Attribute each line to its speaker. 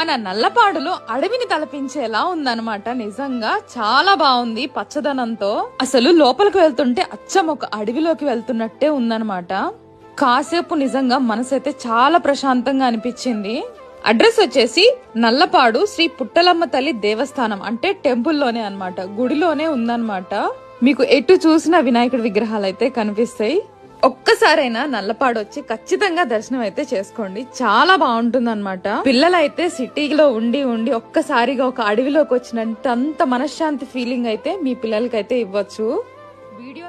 Speaker 1: మన నల్లపాడులో అడవిని తలపించేలా ఉందన్నమాట. నిజంగా చాలా బాగుంది పచ్చదనంతో. అసలు లోపలికి వెళ్తుంటే అచ్చం ఒక అడవిలోకి వెళ్తున్నట్టే ఉందన్నమాట. కాసేపు నిజంగా మనసైతే చాలా ప్రశాంతంగా అనిపించింది. అడ్రస్ వచ్చేసి నల్లపాడు శ్రీ పుట్టలమ్మ తల్లి దేవస్థానం అంటే టెంపుల్లోనే అనమాట గుడిలోనే ఉందన్నమాట. మీకు ఎటు చూసిన వినాయకుడి విగ్రహాలు అయితే కనిపిస్తాయి. ఒక్కసారైనా నల్లపాడు వచ్చి ఖచ్చితంగా దర్శనం అయితే చేసుకోండి. చాలా బాగుంటుంది అనమాట పిల్లలైతే సిటీలో ఉండి ఉండి ఒక్కసారిగా ఒక అడవిలోకి వచ్చినంత అంత మనశ్శాంతి ఫీలింగ్ అయితే మీ పిల్లలకైతే ఇవ్వచ్చు. వీడియో